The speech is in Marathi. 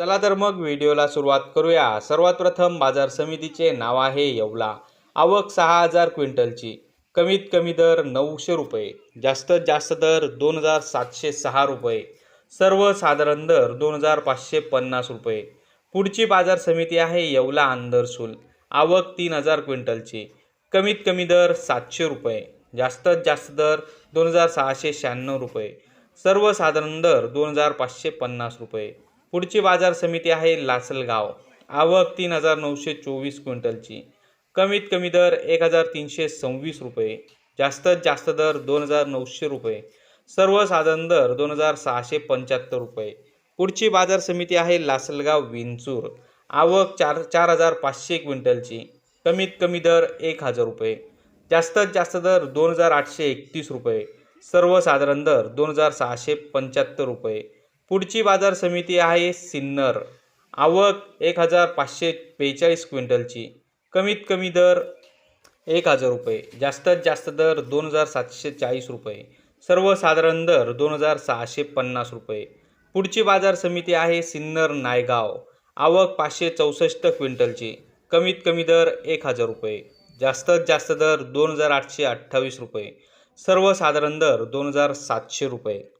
चला तर मग व्हिडिओला सुरुवात करूया. सर्वात प्रथम बाजार समितीचे नाव आहे येवला. आवक सहा हजार क्विंटलची. कमीत कमी दर नऊशे रुपये. जास्तीत जास्त दर दोन हजार सातशे सहा रुपये. सर्वसाधारण दर दोन हजार पाचशे पन्नास रुपये. पुढची बाजार समिती आहे येवला आंदरसूल आवक तीन हजार क्विंटलची. कमीत कमी दर सातशे रुपये. जास्तीत जास्त दर दोन हजार सहाशे शहाण्णव रुपये. सर्वसाधारण दर दोन हजार पाचशे पन्नास रुपये. पुढची बाजार समिती आहे लासलगाव. आवक तीन हजार नऊशे चोवीस क्विंटलची. कमीत कमी दर एक हजार तीनशे सव्वीस रुपये. जास्तीत जास्त दर दोन हजार नऊशे रुपये. सर्वसाधारण दर दोन हजार सहाशे पंच्याहत्तर रुपये. पुढची बाजार समिती आहे लासलगाव विंचूर. आवक चार चार हजार पाचशे क्विंटलची. कमीत कमी दर एक हजार रुपये. जास्तीत जास्त दर दोन हजार आठशे एकतीस रुपये. सर्वसाधारण दर दोन हजार सहाशे पंच्याहत्तर रुपये. पुढची बाजार समिती आहे सिन्नर. आवक एक हजार पाचशे बेचाळीस क्विंटलची. कमीत कमी दर एक हजार रुपये. जास्तीत जास्त दर दोन हजार सातशे चाळीस रुपये. सर्वसाधारण दर दोन हजार सहाशे पन्नास रुपये. पुढची बाजार समिती आहे सिन्नर नायगाव. आवक पाचशे चौसष्ट क्विंटलची. कमीत कमी दर एक हजार रुपये. जास्तीत जास्त दर दोन हजार आठशे अठ्ठावीस रुपये. सर्वसाधारण दर दोन हजार सातशे रुपये.